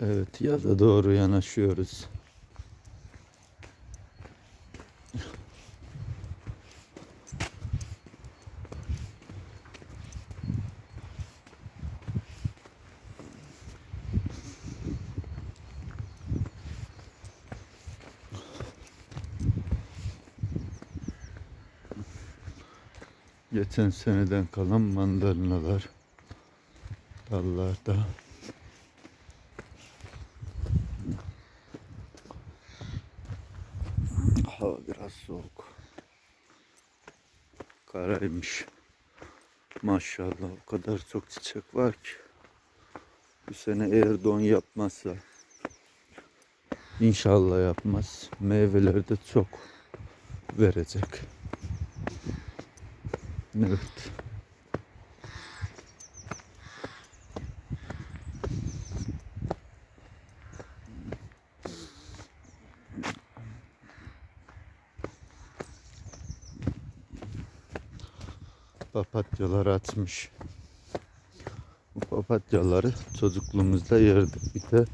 Evet yaza doğru yanaşıyoruz. Geçen seneden kalan mandalinalar dallarda. Soğuk. Karaymış. Maşallah o kadar çok çiçek var ki. Bu sene eğer don yapmazsa inşallah yapmaz. Meyveler de çok verecek. Evet. Papatyalar atmış. Bu papatyaları çocukluğumuzda yerdik. Bir de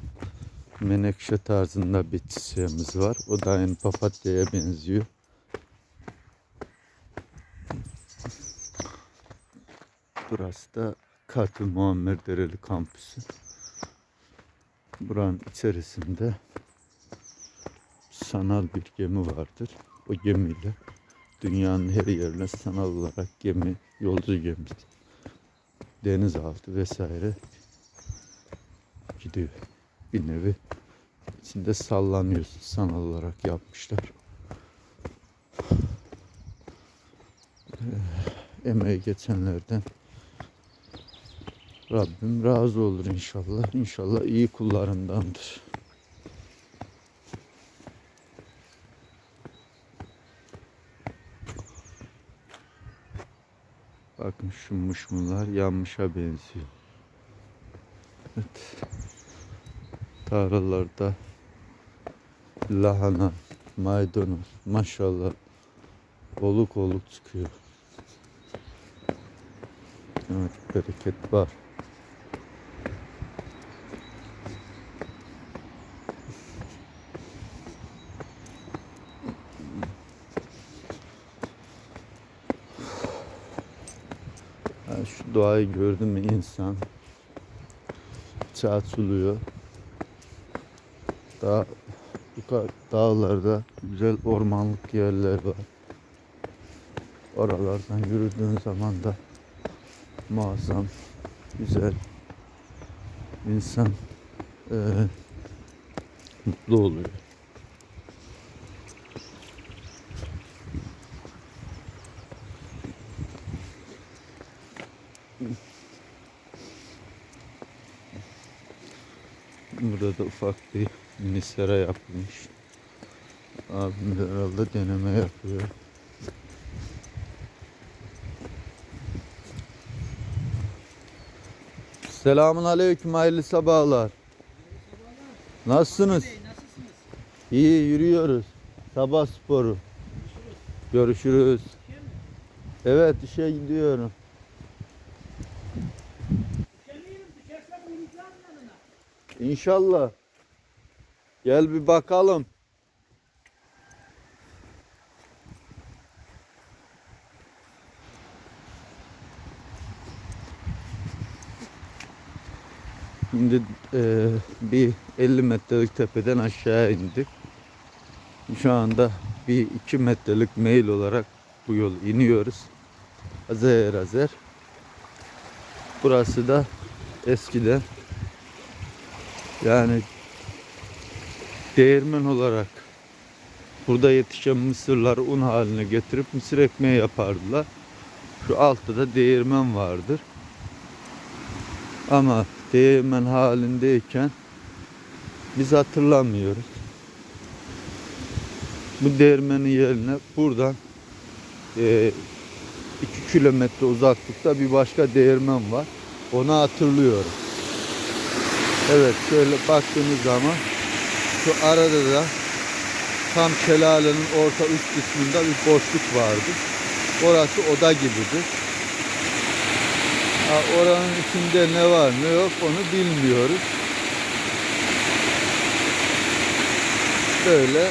menekşe tarzında bir çiçeğimiz var. O da aynı papatyaya benziyor. Burası da Katı Muammer Dereli kampüsü. Buranın içerisinde sanal bir gemi vardır. O gemiyle dünyanın her yerine sanal olarak gemi, yolcu gemisi, denizaltı vesaire gidiyor. Bir nevi içinde sallanıyorsun sanal olarak yapmışlar. Ee, emeği geçenlerden Rabbim razı olur inşallah. İnşallah iyi kullarındandır. Bakın şu muşmular yanmışa benziyor. Evet. Tarlalarda lahana, maydanoz maşallah oluk oluk çıkıyor. Evet bereket var. Ha, şu doğayı gördün mü insan çağçuluyor. Dağ, yukarı dağlarda güzel ormanlık yerler var. Oralardan yürüdüğün zaman da muazzam, güzel insan eee, mutlu oluyor. Burada da ufak bir mini sera yapılmış. Abim de herhalde deneme yapıyor. Selamun aleyküm hayırlı sabahlar. Nasılsınız? İyi yürüyoruz. Sabah sporu. Görüşürüz. Evet işe gidiyorum. İnşallah. Gel bir bakalım. Şimdi eee, bir 50 metrelik tepeden aşağı indik. Şu anda bir 2 metrelik meyil olarak bu yolu iniyoruz. Azer azer. Burası da eskiden yani değirmen olarak burada yetişen mısırları un haline getirip mısır ekmeği yapardılar. Şu altta da değirmen vardır. Ama değirmen halindeyken biz hatırlamıyoruz. Bu değirmenin yerine buradan 2 kilometre uzaklıkta bir başka değirmen var. Onu hatırlıyorum. Evet şöyle baktığınız zaman şu arada da tam şelalenin orta üst kısmında bir boşluk vardı. Orası oda gibidir. Ha, oranın içinde ne var ne yok onu bilmiyoruz. böyle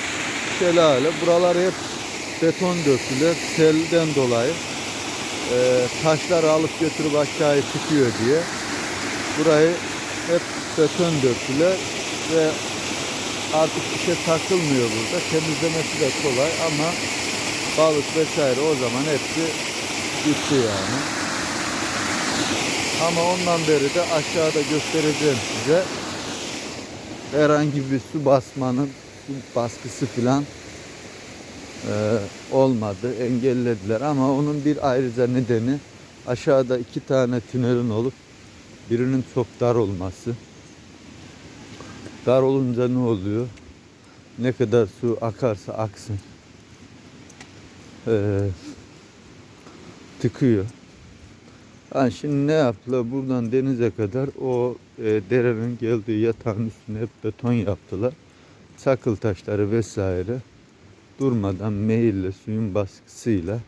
şelale. Buralar hep beton dökülür. Selden dolayı e, taşları alıp götürüp aşağıya çıkıyor diye. Burayı hep beton dökülür ve artık bir şey takılmıyor burada. Temizlemesi de kolay ama balık vesaire o zaman hepsi gitti yani. Ama ondan beri de aşağıda göstereceğim size herhangi bir su basmanın su baskısı filan e, olmadı. Engellediler ama onun bir ayrıca nedeni aşağıda iki tane tünelin olup birinin çok dar olması. Dar olunca ne oluyor? Ne kadar su akarsa aksın. Ee, tıkıyor. Ha, şimdi ne yaptılar? Buradan denize kadar o e, derenin geldiği yatağın üstüne hep beton yaptılar. Çakıl taşları vesaire durmadan meyille suyun baskısıyla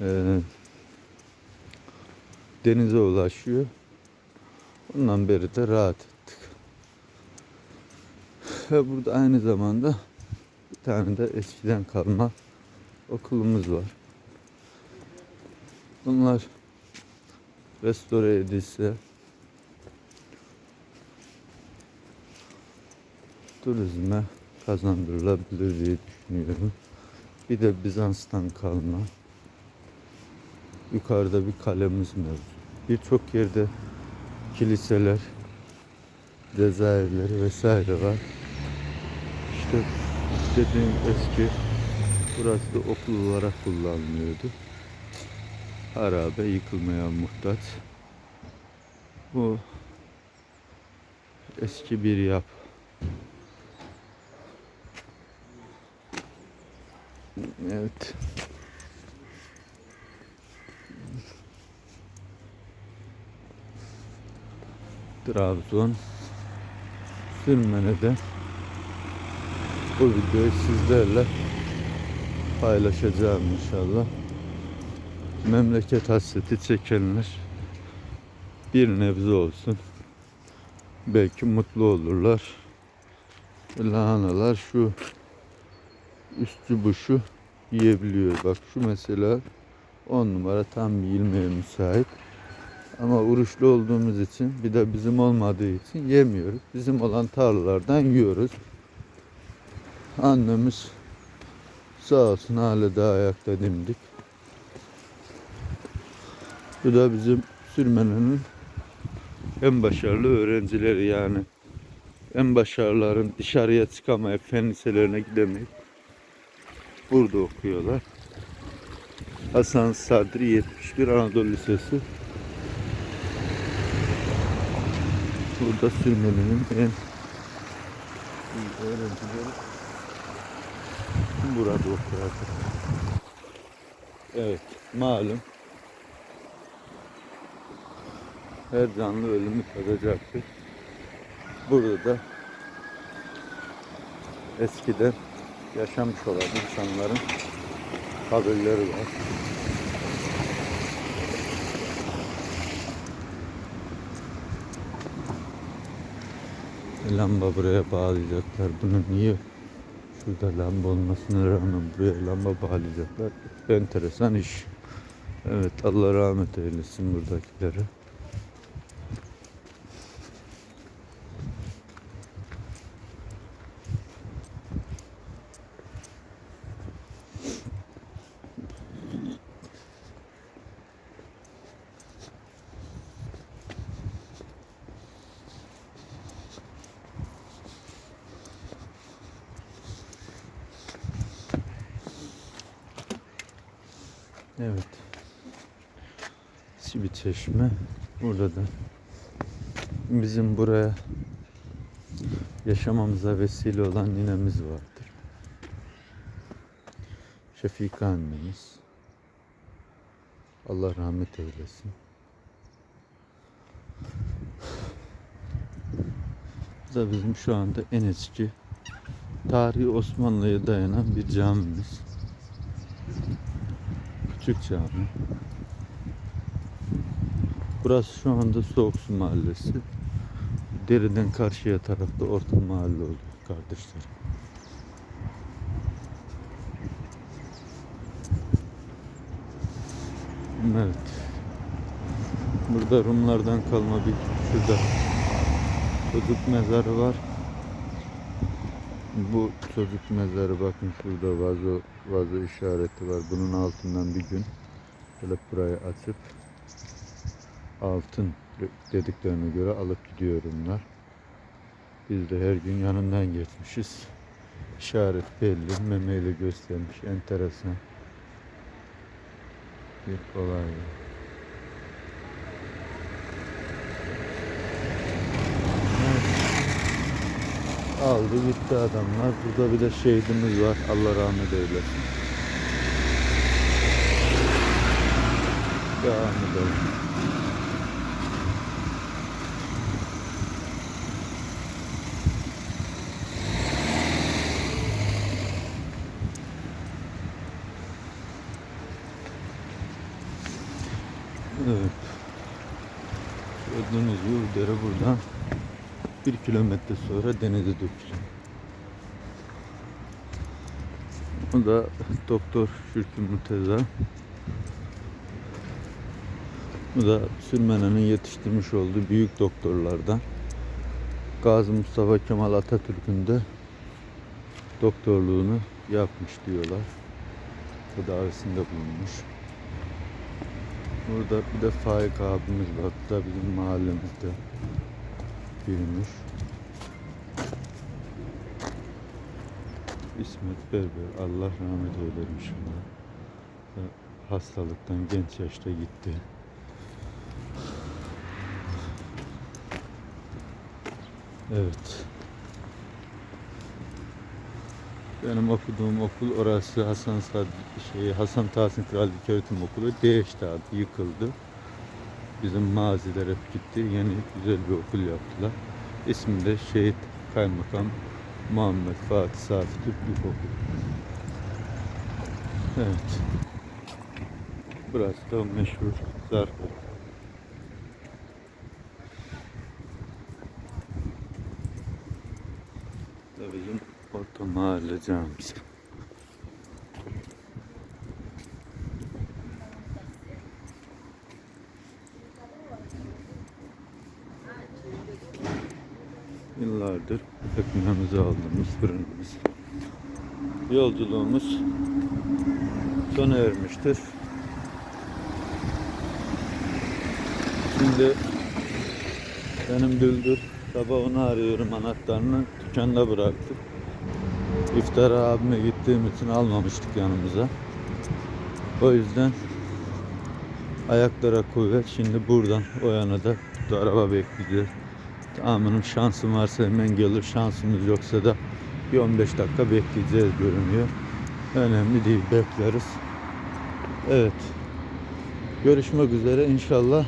e, denize ulaşıyor. Ondan beri de rahat. Ve burada aynı zamanda bir tane de eskiden kalma okulumuz var. Bunlar restore edilse turizme kazandırılabilir diye düşünüyorum. Bir de Bizans'tan kalma yukarıda bir kalemiz mevcut. Birçok yerde kiliseler, cezaevleri vesaire var. İşte dediğim eski burası da okul olarak kullanılıyordu. Harabe yıkılmaya muhtaç. Bu eski bir yapı. Evet. Trabzon Sürmene'de bu videoyu sizlerle paylaşacağım inşallah. Memleket hasreti çekenler bir nebze olsun belki mutlu olurlar. Lahanalar şu üstü buşu yiyebiliyor. Bak şu mesela 10 numara tam yiyilmeye müsait. Ama oruçlu olduğumuz için bir de bizim olmadığı için yemiyoruz. Bizim olan tarlalardan yiyoruz. Annemiz sağ olsun hala da ayakta dimdik. Bu da bizim sürmenenin en başarılı öğrencileri yani. En başarıların dışarıya çıkamayıp fen liselerine gidemeyip burada okuyorlar. Hasan Sadri 71 Anadolu Lisesi. Burada sürmenin en iyi öğrencileri burada okuyor. Evet, malum her canlı ölümü tadacaktır. Burada da eskiden yaşamış olan insanların kabirleri var. Lamba buraya bağlayacaklar. Bunu niye şurada lamba olmasına rağmen buraya lamba bağlayacaklar? Enteresan iş. Evet Allah rahmet eylesin buradakileri. Evet. Sivit Çeşme. Burada da bizim buraya yaşamamıza vesile olan ninemiz vardır. Şefika annemiz. Allah rahmet eylesin. Bu da bizim şu anda en eski tarihi Osmanlı'ya dayanan bir camimiz. Küçük cami. Burası şu anda Soğuk Su Mahallesi. Deriden karşıya tarafta orta mahalle oluyor. kardeşlerim. Evet. Burada Rumlardan kalma bir şurada çocuk mezarı var. Bu çocuk mezarı bakın şurada vazo vazo işareti var. Bunun altından bir gün böyle burayı açıp altın dediklerine göre alıp gidiyor. Biz de her gün yanından geçmişiz. İşaret belli, memeyle göstermiş. Enteresan bir olay. Aldı gitti adamlar. Burada bir de şehidimiz var. Allah rahmet eylesin. Devam edelim. Evet. Gördüğünüz gibi dere buradan bir kilometre sonra denize dökülüyor. Bu da Doktor Şürkü Murteza. Bu da Sürmenen'in yetiştirmiş olduğu büyük doktorlardan. Gazi Mustafa Kemal Atatürk'ün de doktorluğunu yapmış diyorlar. Tedavisinde bulunmuş. Burada bir de Faik abimiz var. Bu da bizim mahallemizde büyümüş. İsmet Berber. Allah rahmet inşallah. Ve Hastalıktan genç yaşta gitti. Evet. Benim okuduğum okul orası Hasan Sad şey Hasan Tahsin Kral İlköğretim Okulu değişti abi, yıkıldı. Bizim maziler hep gitti. Yeni güzel bir okul yaptılar. İsmi de Şehit Kaymakam Muhammed Fatih Safi Türk İlkokulu. Evet. Burası da meşhur Zarf. Da orta mahalle camisi. Yıllardır ekmeğimizi aldığımız fırınımız. Yolculuğumuz sona ermiştir. Şimdi benim Düldür sabah onu arıyorum anahtarını dükkanda bıraktık. İftar abime gittiğim için almamıştık yanımıza. O yüzden ayaklara kuvvet. Şimdi buradan o yana da araba bekleyeceğiz. Tahminim şansım varsa hemen gelir. Şansımız yoksa da bir 15 dakika bekleyeceğiz görünüyor. Önemli değil bekleriz. Evet. Görüşmek üzere inşallah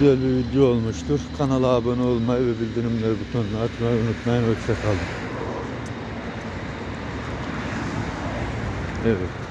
güzel bir video olmuştur. Kanala abone olmayı ve bildirimleri butonuna atmayı unutmayın. Hoşçakalın. Evet.